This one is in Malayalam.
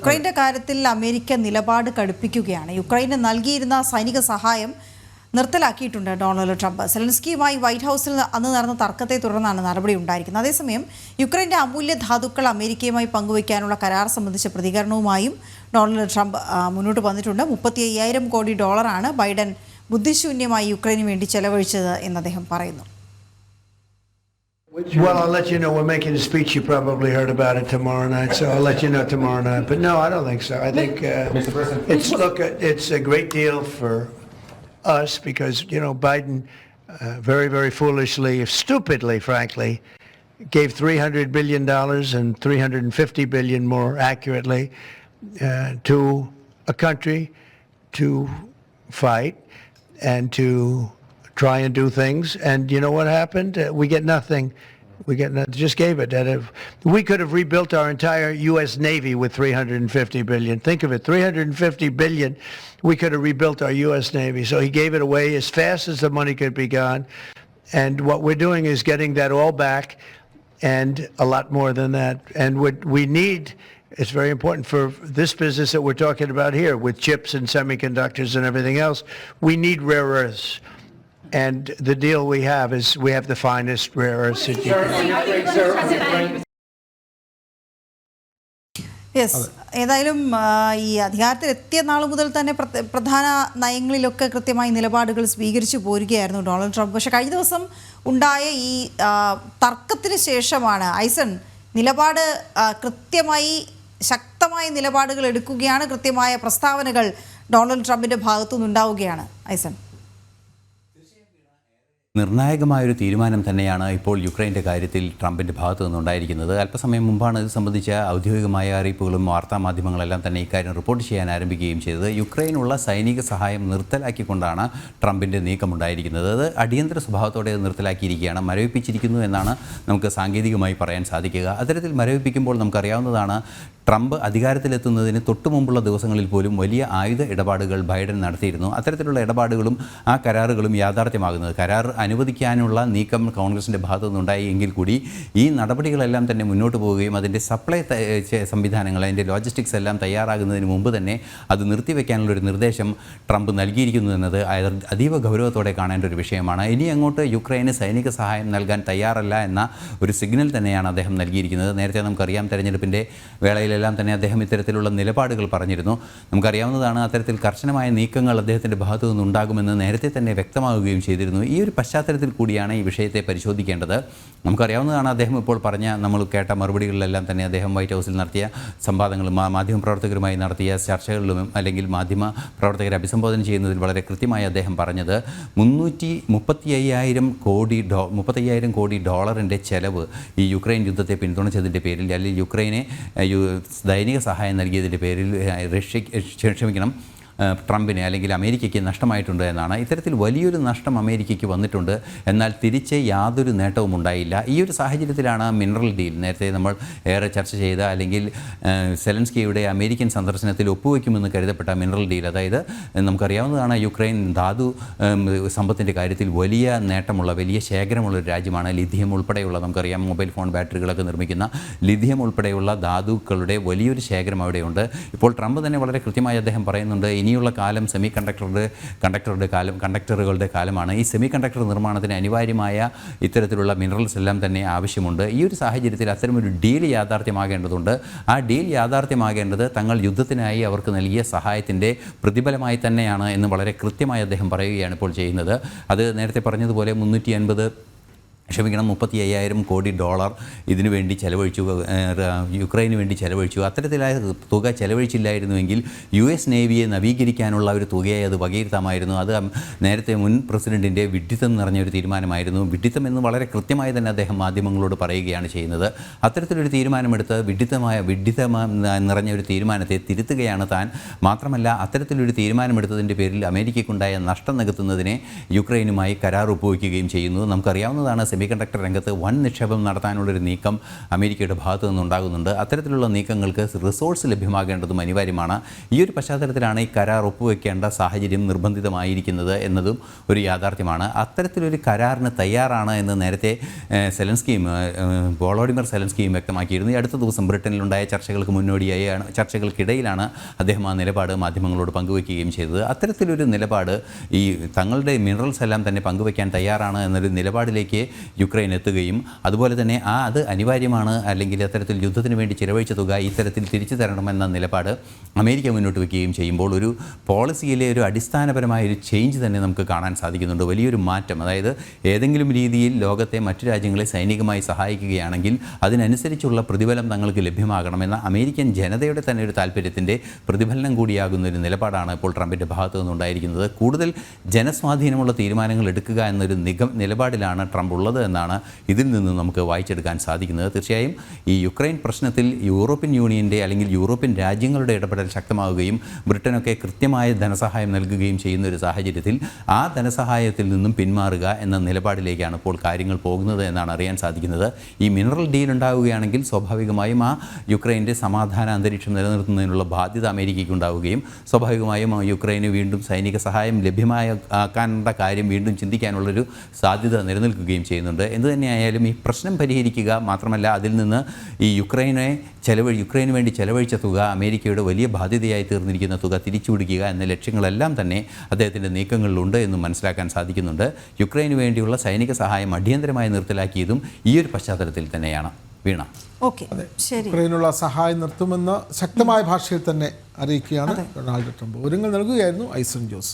യുക്രൈന്റെ കാര്യത്തിൽ അമേരിക്ക നിലപാട് കടുപ്പിക്കുകയാണ്. യുക്രൈന് നൽകിയിരുന്ന സൈനിക സഹായം നിർത്തലാക്കിയിട്ടുണ്ട് ഡൊണാൾഡ് ട്രംപ്. സെലൻസ്കിയുമായി വൈറ്റ് ഹൗസിൽ അന്ന് നടന്ന തർക്കത്തെ തുടർന്നാണ് നടപടി ഉണ്ടായിരിക്കുന്നത്. അതേസമയം യുക്രൈന്റെ അമൂല്യ ധാതുക്കൾ അമേരിക്കയുമായി പങ്കുവയ്ക്കാനുള്ള കരാർ സംബന്ധിച്ച പ്രതികരണവുമായും ഡൊണാൾഡ് ട്രംപ് മുന്നോട്ട് വന്നിട്ടുണ്ട്. മുപ്പത്തി അയ്യായിരം കോടി ഡോളറാണ് ബൈഡൻ ബുദ്ധിശൂന്യമായി യുക്രൈന് വേണ്ടി ചെലവഴിച്ചത് എന്ന് അദ്ദേഹം പറയുന്നു. Well, I'll let you know. We're making a speech. You probably heard about it tomorrow night, so I'll let you know tomorrow night. But no, I don't think so. I think uh, Mr. President. it's look. It's a great deal for us because you know Biden, uh, very very foolishly, stupidly, frankly, gave 300 billion dollars and 350 billion more accurately uh, to a country to fight and to try and do things. And you know what happened? Uh, we get nothing. We get no, just gave it. If, we could have rebuilt our entire U.S. Navy with 350 billion. Think of it, 350 billion. We could have rebuilt our U.S. Navy. So he gave it away as fast as the money could be gone. And what we're doing is getting that all back and a lot more than that. And what we need, it's very important for this business that we're talking about here with chips and semiconductors and everything else. We need rare earths. And the deal we have is we have the finest rare earths. that you. Yes ഏതായാലും ആ, ഈ അധികാരത്തിൽ എത്തിയ നാൾ മുതൽ തന്നെ പ്രത- പ്രധാന നയങ്ങളിലൊക്കെ കൃത്യമായി നിലപാടുകൾ സ്വീകരിച്ചു പോരുകയായിരുന്നു ഡൊണാൾഡ് ട്രംപ്. പക്ഷേ കഴിഞ്ഞ ദിവസം ഉണ്ടായ ഈ ആ, തർക്കത്തിന് ശേഷമാണ് ഐസൺ നിലപാട് ആ, കൃത്യമായി ശക്തമായ നിലപാടുകൾ എടുക്കുകയാണ് കൃത്യമായ പ്രസ്താവനകൾ ഡൊണാൾഡ് ട്രംപിന്റെ ഭാഗത്തു നിന്നുണ്ടാവുകയാണ് ഐസൺ. നിർണായകമായൊരു തീരുമാനം തന്നെയാണ് ഇപ്പോൾ യുക്രൈന്റെ കാര്യത്തിൽ ട്രംപിന്റെ ഭാഗത്തു നിന്നുണ്ടായിരിക്കുന്നത്. അല്പസമയം മുമ്പാണ് ഇത് സംബന്ധിച്ച ഔദ്യോഗികമായ അറിയിപ്പുകളും വാർത്താ മാധ്യമങ്ങളെല്ലാം തന്നെ ഇക്കാര്യം റിപ്പോർട്ട് ചെയ്യാൻ ആരംഭിക്കുകയും ചെയ്തത്. യുക്രൈനുള്ള സൈനിക സഹായം നിർത്തലാക്കിക്കൊണ്ടാണ് ട്രംപിന്റെ നീക്കമുണ്ടായിരിക്കുന്നത്. അത് അടിയന്തര സ്വഭാവത്തോടെ അത് നിർത്തലാക്കിയിരിക്കുകയാണ്. മരവിപ്പിച്ചിരിക്കുന്നു എന്നാണ് നമുക്ക് സാങ്കേതികമായി പറയാൻ സാധിക്കുക. അത്തരത്തിൽ മരവിപ്പിക്കുമ്പോൾ നമുക്കറിയാവുന്നതാണ് ട്രംപ് അധികാരത്തിലെത്തുന്നതിന് തൊട്ടു മുമ്പുള്ള ദിവസങ്ങളിൽ പോലും വലിയ ആയുധ ഇടപാടുകൾ ബൈഡൻ നടത്തിയിരുന്നു. അത്തരത്തിലുള്ള ഇടപാടുകളും ആ കരാറുകളും യാഥാർത്ഥ്യമാകുന്നത്. കരാർ അനുവദിക്കാനുള്ള നീക്കം കോൺഗ്രസിന്റെ ഭാഗത്തു നിന്നുണ്ടായി എങ്കിൽ കൂടി ഈ നടപടികളെല്ലാം തന്നെ മുന്നോട്ട് പോവുകയും അതിന്റെ സപ്ലൈ സംവിധാനങ്ങൾ അതിന്റെ ലോജിസ്റ്റിക്സ് എല്ലാം തയ്യാറാകുന്നതിന് മുമ്പ് തന്നെ അത് നിർത്തിവെക്കാനുള്ള ഒരു നിർദ്ദേശം ട്രംപ് നൽകിയിരിക്കുന്നു എന്നത് അതീവ ഗൗരവത്തോടെ കാണേണ്ട ഒരു വിഷയമാണ്. ഇനി അങ്ങോട്ട് യുക്രൈന് സൈനിക സഹായം നൽകാൻ തയ്യാറല്ല എന്ന ഒരു സിഗ്നൽ തന്നെയാണ് അദ്ദേഹം നൽകിയിരിക്കുന്നത്. നേരത്തെ നമുക്കറിയാം തെരഞ്ഞെടുപ്പിന്റെ വേളയിലെല്ലാം തന്നെ അദ്ദേഹം ഇത്തരത്തിലുള്ള നിലപാടുകൾ പറഞ്ഞിരുന്നു. നമുക്കറിയാവുന്നതാണ് അത്തരത്തിൽ കർശനമായ നീക്കങ്ങൾ അദ്ദേഹത്തിന്റെ ഭാഗത്തു നിന്നുണ്ടാകുമെന്ന് നേരത്തെ തന്നെ വ്യക്തമാവുകയും ചെയ്തിരുന്നു. ഈ ഒരു പശ്ചാത്തലത്തിൽ കൂടിയാണ് ഈ വിഷയത്തെ പരിശോധിക്കേണ്ടത്. നമുക്കറിയാവുന്നതാണ് അദ്ദേഹം ഇപ്പോൾ പറഞ്ഞ നമ്മൾ കേട്ട മറുപടികളിലെല്ലാം തന്നെ അദ്ദേഹം വൈറ്റ് ഹൗസിൽ നടത്തിയ സംവാദങ്ങളും മാധ്യമ മാധ്യമപ്രവർത്തകരുമായി നടത്തിയ ചർച്ചകളിലും അല്ലെങ്കിൽ മാധ്യമ പ്രവർത്തകരെ അഭിസംബോധന ചെയ്യുന്നതിൽ വളരെ കൃത്യമായി അദ്ദേഹം പറഞ്ഞത് മുന്നൂറ്റി മുപ്പത്തി അയ്യായിരം കോടി ഡോ മുപ്പത്തയ്യായിരം കോടി ഡോളറിന്റെ ചെലവ് ഈ യുക്രൈൻ യുദ്ധത്തെ പിന്തുണച്ചതിന്റെ പേരിൽ അല്ലെങ്കിൽ യുക്രൈനെ ദൈനിക സഹായം നൽകിയതിന്റെ പേരിൽ ക്ഷമിക്കണം. ട്രംപിന് അല്ലെങ്കിൽ അമേരിക്കയ്ക്ക് നഷ്ടമായിട്ടുണ്ട് എന്നാണ്. ഇത്തരത്തിൽ വലിയൊരു നഷ്ടം അമേരിക്കയ്ക്ക് വന്നിട്ടുണ്ട്. എന്നാൽ തിരിച്ച് യാതൊരു നേട്ടവും ഉണ്ടായില്ല. ഈ ഒരു സാഹചര്യത്തിലാണ് മിനറൽ ഡീൽ. നേരത്തെ നമ്മൾ ഏറെ ചർച്ച ചെയ്ത അല്ലെങ്കിൽ സെലൻസ്കിയുടെ അമേരിക്കൻ സന്ദർശനത്തിൽ ഒപ്പുവെക്കുമെന്ന് കരുതപ്പെട്ട മിനറൽ ഡീൽ. അതായത് നമുക്കറിയാവുന്നതാണ് യുക്രൈൻ ധാതു സമ്പത്തിന്റെ കാര്യത്തിൽ വലിയ നേട്ടമുള്ള വലിയ ശേഖരമുള്ള ഒരു രാജ്യമാണ്. ലിഥിയം ഉൾപ്പെടെയുള്ള നമുക്കറിയാം മൊബൈൽ ഫോൺ ബാറ്ററികളൊക്കെ നിർമ്മിക്കുന്ന ലിഥിയം ഉൾപ്പെടെയുള്ള ധാതുക്കളുടെ വലിയൊരു ശേഖരം അവിടെയുണ്ട്. ഇപ്പോൾ ട്രംപ് തന്നെ വളരെ കൃത്യമായി അദ്ദേഹം പറയുന്നുണ്ട് ഇനിയുള്ള കാലം സെമി കണ്ടക്ടറുടെ കണ്ടക്ടറുടെ കാലം കണ്ടക്ടറുകളുടെ കാലമാണ്. ഈ സെമി കണ്ടക്ടർ നിർമ്മാണത്തിന് അനിവാര്യമായ ഇത്തരത്തിലുള്ള മിനറൽസ് എല്ലാം തന്നെ ആവശ്യമുണ്ട്. ഈ ഒരു സാഹചര്യത്തിൽ അത്തരമൊരു ഡീൽ യാഥാർത്ഥ്യമാകേണ്ടതുണ്ട്. ആ ഡീൽ യാഥാർത്ഥ്യമാകേണ്ടത് തങ്ങൾ യുദ്ധത്തിനായി അവർക്ക് നൽകിയ സഹായത്തിന്റെ പ്രതിഫലമായി തന്നെയാണ് എന്ന് വളരെ കൃത്യമായി അദ്ദേഹം പറയുകയാണ് ഇപ്പോൾ ചെയ്യുന്നത്. അത് നേരത്തെ പറഞ്ഞതുപോലെ മുന്നൂറ്റി ക്ഷമിക്കണം മുപ്പത്തി അയ്യായിരം കോടി ഡോളർ ഇതിനു വേണ്ടി ചെലവഴിച്ചു യുക്രൈന് വേണ്ടി ചെലവഴിച്ചു. അത്തരത്തിലായ തുക ചെലവഴിച്ചില്ലായിരുന്നുവെങ്കിൽ യു എസ് നേവിയെ നവീകരിക്കാനുള്ള ഒരു തുകയായി അത് വകയിരുത്താമായിരുന്നു. അത് നേരത്തെ മുൻ പ്രസിഡന്റിന്റെ വിഡ്ഢിത്തം നിറഞ്ഞൊരു തീരുമാനമായിരുന്നു. വിഡ്ഢിത്തം എന്ന് വളരെ കൃത്യമായി തന്നെ അദ്ദേഹം മാധ്യമങ്ങളോട് പറയുകയാണ് ചെയ്യുന്നത്. അത്തരത്തിലൊരു തീരുമാനമെടുത്ത് വിഡ്ഢിത്തമായ വിഡ്ഢിത്തം നിറഞ്ഞ ഒരു തീരുമാനത്തെ തിരുത്തുകയാണ് താൻ. മാത്രമല്ല അത്തരത്തിലൊരു തീരുമാനമെടുത്തതിന്റെ പേരിൽ അമേരിക്കയ്ക്കുണ്ടായ നഷ്ടം നികത്തുന്നതിനെ യുക്രൈനുമായി കരാർ ഒപ്പുവയ്ക്കുകയും ചെയ്യുന്നു. നമുക്കറിയാവുന്നതാണ് സെമി കണ്ടക്ടർ രംഗത്ത് വൻ നിക്ഷേപം നടത്താനുള്ളൊരു നീക്കം അമേരിക്കയുടെ ഭാഗത്തു നിന്നുണ്ടാകുന്നുണ്ട്. അത്തരത്തിലുള്ള നീക്കങ്ങൾക്ക് റിസോഴ്സ് ലഭ്യമാകേണ്ടതും അനിവാര്യമാണ്. ഈ ഒരു പശ്ചാത്തലത്തിലാണ് ഈ കരാർ ഒപ്പുവെക്കേണ്ട സാഹചര്യം നിർബന്ധിതമായിരിക്കുന്നത് എന്നതും ഒരു യാഥാർത്ഥ്യമാണ്. അത്തരത്തിലൊരു കരാറിന് തയ്യാറാണ് എന്ന് നേരത്തെ സെലൻസ്കിയും ബോളോഡിമർ സെലൻസ്കിയും വ്യക്തമാക്കിയിരുന്നു. ഈ അടുത്ത ദിവസം ബ്രിട്ടനിലുണ്ടായ ചർച്ചകൾക്ക് മുന്നോടിയായാണ് ചർച്ചകൾക്കിടയിലാണ് അദ്ദേഹം ആ നിലപാട് മാധ്യമങ്ങളോട് പങ്കുവയ്ക്കുകയും ചെയ്തത്. അത്തരത്തിലൊരു നിലപാട് ഈ തങ്ങളുടെ മിനറൽസ് എല്ലാം തന്നെ പങ്കുവയ്ക്കാൻ തയ്യാറാണ് എന്നൊരു നിലപാടിലേക്ക് യുക്രൈൻ എത്തുകയും അതുപോലെ തന്നെ ആ അത് അനിവാര്യമാണ് അല്ലെങ്കിൽ അത്തരത്തിൽ യുദ്ധത്തിന് വേണ്ടി ചിലവഴിച്ച തുക ഇത്തരത്തിൽ തിരിച്ചു തരണമെന്ന നിലപാട് അമേരിക്ക മുന്നോട്ട് വയ്ക്കുകയും ചെയ്യുമ്പോൾ ഒരു പോളിസിയിലെ ഒരു അടിസ്ഥാനപരമായ ഒരു ചേഞ്ച് തന്നെ നമുക്ക് കാണാൻ സാധിക്കുന്നുണ്ട്. വലിയൊരു മാറ്റം. അതായത് ഏതെങ്കിലും രീതിയിൽ ലോകത്തെ മറ്റു രാജ്യങ്ങളെ സൈനികമായി സഹായിക്കുകയാണെങ്കിൽ അതിനനുസരിച്ചുള്ള പ്രതിഫലം തങ്ങൾക്ക് ലഭ്യമാകണമെന്ന അമേരിക്കൻ ജനതയുടെ തന്നെ ഒരു താല്പര്യത്തിന്റെ പ്രതിഫലനം കൂടിയാകുന്ന ഒരു നിലപാടാണ് ഇപ്പോൾ ട്രംപിന്റെ ഭാഗത്തു നിന്നുണ്ടായിരിക്കുന്നത്. കൂടുതൽ ജനസ്വാധീനമുള്ള തീരുമാനങ്ങൾ എടുക്കുക എന്നൊരു നിഗം നിലപാടിലാണ് ട്രംപ് ഉള്ളത്. എന്നാണ് ഇതിൽ നിന്ന് നമുക്ക് വായിച്ചെടുക്കാൻ സാധിക്കുന്നത്. തീർച്ചയായും ഈ യുക്രൈൻ പ്രശ്നത്തിൽ യൂറോപ്യൻ യൂണിയന്റെ അല്ലെങ്കിൽ യൂറോപ്യൻ രാജ്യങ്ങളുടെ ഇടപെടൽ ശക്തമാവുകയും ബ്രിട്ടനൊക്കെ കൃത്യമായ ധനസഹായം നൽകുകയും ചെയ്യുന്ന ഒരു സാഹചര്യത്തിൽ ആ ധനസഹായത്തിൽ നിന്നും പിന്മാറുക എന്ന നിലപാടിലേക്കാണ് ഇപ്പോൾ കാര്യങ്ങൾ പോകുന്നത് എന്നാണ് അറിയാൻ സാധിക്കുന്നത്. ഈ മിനറൽ ഡീൽ ഉണ്ടാവുകയാണെങ്കിൽ സ്വാഭാവികമായും ആ യുക്രൈന്റെ സമാധാന അന്തരീക്ഷം നിലനിർത്തുന്നതിനുള്ള ബാധ്യത അമേരിക്കയ്ക്ക് ഉണ്ടാവുകയും സ്വാഭാവികമായും യുക്രൈന് വീണ്ടും സൈനിക സഹായം ലഭ്യമായ ആക്കാനുള്ള കാര്യം വീണ്ടും ചിന്തിക്കാനുള്ളൊരു സാധ്യത നിലനിൽക്കുകയും ചെയ്യുന്നുണ്ട് എന്തു തന്നെയായാലും ഈ പ്രശ്നം പരിഹരിക്കുക മാത്രമല്ല അതിൽ നിന്ന് ഈ യുക്രൈനെ ചെലവഴി യുക്രൈന് വേണ്ടി ചെലവഴിച്ച തുക അമേരിക്കയുടെ വലിയ ബാധ്യതയായി തീർന്നിരിക്കുന്ന തുക തിരിച്ചുപിടിക്കുക എന്ന ലക്ഷ്യങ്ങളെല്ലാം തന്നെ അദ്ദേഹത്തിന്റെ നീക്കങ്ങളിലുണ്ട് എന്ന് മനസ്സിലാക്കാൻ സാധിക്കുന്നുണ്ട്. യുക്രൈന് വേണ്ടിയുള്ള സൈനിക സഹായം അടിയന്തരമായി നിർത്തലാക്കിയതും ഈ ഒരു പശ്ചാത്തലത്തിൽ തന്നെയാണ്. വീണ. ഓക്കെ. ശരി. യുക്രൈനുള്ള സഹായം നിർത്തുമെന്ന് ശക്തമായ ഭാഷയിൽ തന്നെ അറിയിക്കുകയാണ് ഡൊണാൾഡ് ട്രംപ്. ഒരുങ്ങൾ നൽകുകയായിരുന്നു ഐസൺ ജോസ്.